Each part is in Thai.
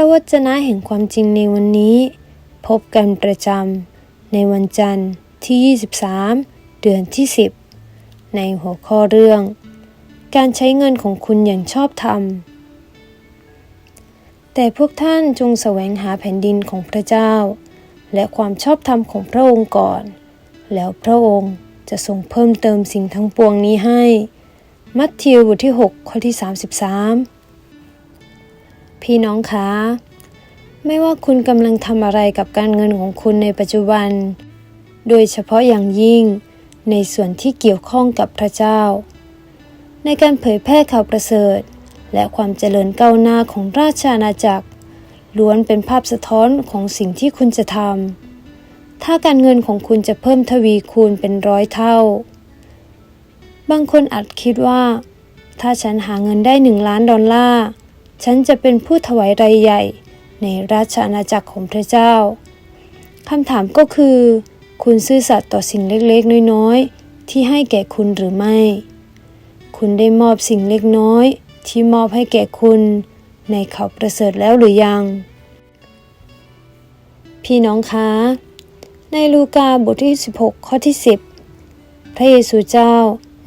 ระวจนะแห่งความจริงในวันนี้ พบกันประจำในวันจันทร์ที่ 23 เดือนที่ 10 ในหัวข้อเรื่อง การใช้เงินของคุณอย่างชอบธรรม แต่พวกท่านจงแสวงหาแผ่นดินของพระเจ้า และความชอบธรรมของพระองค์ก่อน แล้วพระองค์จะทรงเพิ่มเติมสิ่งทั้งปวงนี้ให้ มัทธิวบทที่ 6 ข้อที่ 33 พี่น้องคะ ไม่ว่าคุณกำลังทำอะไรกับการเงินของคุณในปัจจุบัน โดยเฉพาะอย่างยิ่งในส่วนที่เกี่ยวข้องกับพระเจ้า ในการเผยแพร่ข่าวประเสริฐ และความเจริญก้าวหน้าของราชอาณาจักร ล้วนเป็นภาพสะท้อนของสิ่งที่คุณจะทำถ้าการเงินของคุณจะเพิ่มทวีคูณเป็นร้อยเท่า บางคนอาจคิดว่า ถ้าฉันหาเงินได้หนึ่งล้านดอลลาร์ ฉันจะเป็นผู้ถวายรายใหญ่ ในราชอาณาจักรของพระเจ้าคำถามก็คือ คุณซื่อสัตย์ต่อสิ่งเล็กๆ น้อยๆ ที่ให้แก่คุณหรือไม่ คุณได้มอบสิ่งเล็กน้อย ที่มอบให้แก่คุณในเขาประเสริฐแล้วหรือยัง พี่น้องคะ ในลูกาบทที่ 16 ข้อที่ 10 พระเยซูเจ้า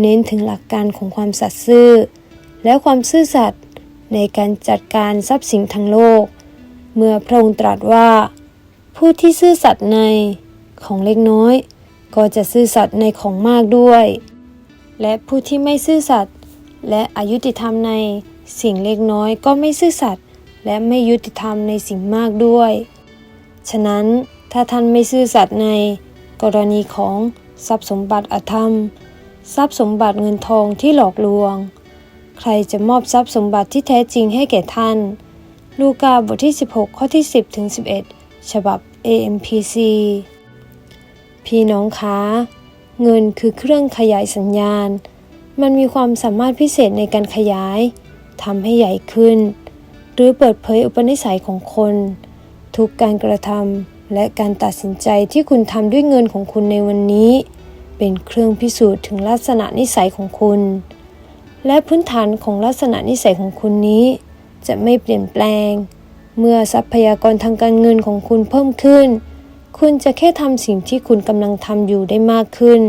เน้นถึงหลักการของความสัตย์ซื่อ และความซื่อสัตย์ ในการจัดการทรัพย์สินทั้งโลก เมื่อพระองค์ตรัสว่า ผู้ที่ซื่อสัตย์ในของเล็กน้อย ก็จะซื่อสัตย์ในของมากด้วย และผู้ที่ไม่ซื่อสัตย์และอายุติธรรมในสิ่งเล็กน้อยก็ไม่ซื่อสัตย์และไม่ยุติธรรมในสิ่งมากด้วย ฉะนั้นถ้าท่านไม่ซื่อสัตย์ในกรณีของทรัพย์สมบัติอธรรม ทรัพย์สมบัติเงินทองที่หลอกลวง ใครจะมอบทรัพย์สมบัติที่แท้จริงให้แก่ท่าน ลูกาบทที่ 16 ข้อที่ 10ถึง11 ฉบับ AMPC พี่น้องคะเงินคือเครื่องขยายสัญญาณ มันมีความสามารถพิเศษในการขยายทำให้ใหญ่ขึ้น หรือเปิดเผยอุปนิสัยของคน ทุกการกระทำและการตัดสินใจที่คุณทำด้วยเงินของคุณในวันนี้ เป็นเครื่องพิสูจน์ถึงลักษณะนิสัยของคุณ และพื้นฐานของลักษณะนิสัยของคุณนี้ จะไม่เปลี่ยนแปลง เมื่อทรัพยากรทางการเงินของคุณเพิ่มขึ้น คุณจะแค่ทำสิ่งที่คุณกำลังทำอยู่ได้มากขึ้น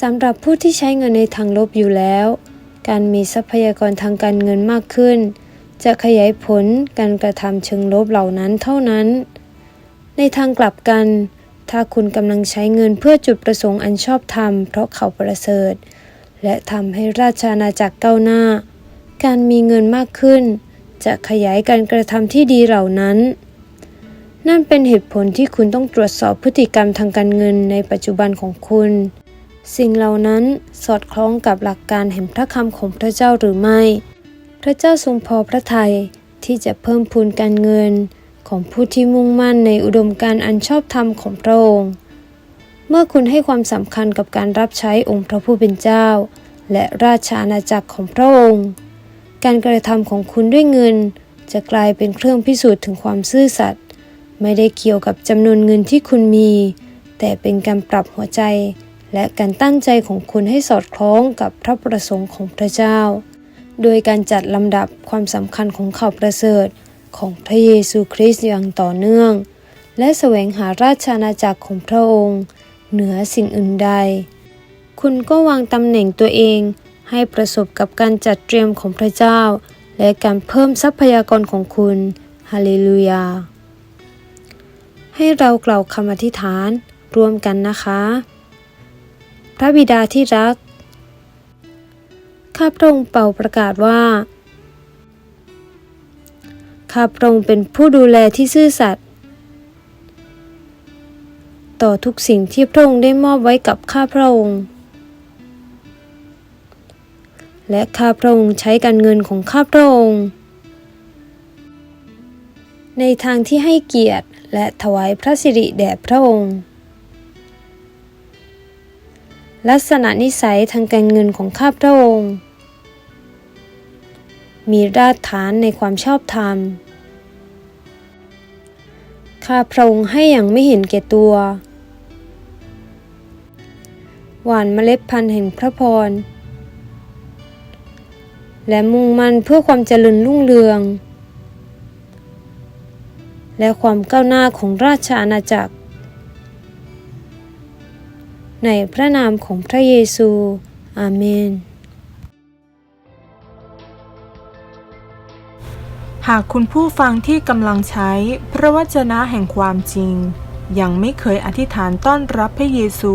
สำหรับผู้ที่ใช้เงินในทางลบอยู่แล้ว การมีทรัพยากรทางการเงินมากขึ้น จะขยายผลการกระทำเชิงลบเหล่านั้นเท่านั้น ในทางกลับกัน ถ้าคุณกำลังใช้เงินเพื่อจุดประสงค์อันชอบธรรมเพราะเขาประเสริฐ และทำให้ราชอาณาจักรก้าวหน้า การมีเงินมากขึ้น จะขยายการกระทำที่ดีเหล่านั้น นั่นเป็นเหตุผลที่คุณต้องตรวจสอบพฤติกรรมทางการเงินในปัจจุบันของคุณ สิ่งเหล่านั้นสอดคล้องกับหลักการแห่งพระคำของพระเจ้าหรือไม่ พระเจ้าทรงพอพระทัยที่จะเพิ่มพูนการเงินของผู้ที่มุ่งมั่นในอุดมการณ์อันชอบธรรมของพระองค์ เมื่อคุณให้ความสำคัญกับการรับใช้องค์พระผู้เป็นเจ้า และราชอาณาจักรของพระองค์ การกระทำของคุณด้วยเงิน จะกลายเป็นเครื่องพิสูจน์ถึงความซื่อสัตย์ไม่ได้เกี่ยวกับจำนวนเงินที่คุณมี แต่เป็นการปรับหัวใจ และการตั้งใจของคุณให้สอดคล้องกับพระประสงค์ของพระเจ้า โดยการจัดลำดับความสำคัญของข่าวประเสริฐของพระเยซูคริสต์อย่างต่อเนื่อง และแสวงหาราชอาณาจักรของพระองค์ เหนือสิ่งอื่นใด คุณก็วางตำแหน่งตัวเองให้ประสบกับการจัดเตรียมของพระเจ้า และการเพิ่มทรัพยากรของคุณ ฮาเลลูยา ให้เรากล่าวคำอธิษฐานร่วมกันนะคะ พระบิดาที่รัก ข้าพระองค์เป่าประกาศว่า ข้าพระองค์เป็นผู้ดูแลที่ซื่อสัตย์ ต่อทุกสิ่งที่พระองค์ได้มอบไว้กับข้าพระองค์ และข้าพระองค์ใช้การเงินของข้าพระองค์ ในทางที่ให้เกียรติและถวายพระสิริแด่พระองค์ ลักษณะนิสัยทางการเงินของข้าพระองค์ มีรากฐานในความชอบธรรมข้าพระองค์ให้อย่างไม่เห็นแก่ตัว หวานเมล็ดพันธุ์แห่งพระพร และมุ่งมั่นเพื่อความเจริญรุ่งเรือง และความก้าวหน้าของราชอาณาจักร ในพระนามของพระเยซู อาเมน หากคุณผู้ฟังที่กำลังใช้พระวจนะแห่งความจริงยังไม่เคยอธิษฐานต้อนรับพระเยซู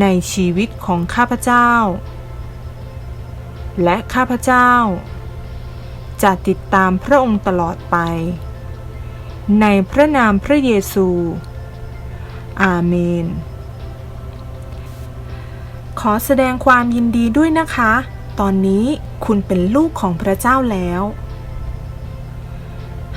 ในชีวิตของข้าพเจ้า และข้าพเจ้า จะติดตามพระองค์ตลอดไป ในพระนามพระเยซู อาเมน ขอแสดงความยินดีด้วยนะคะ ตอนนี้คุณเป็นลูกของพระเจ้าแล้ว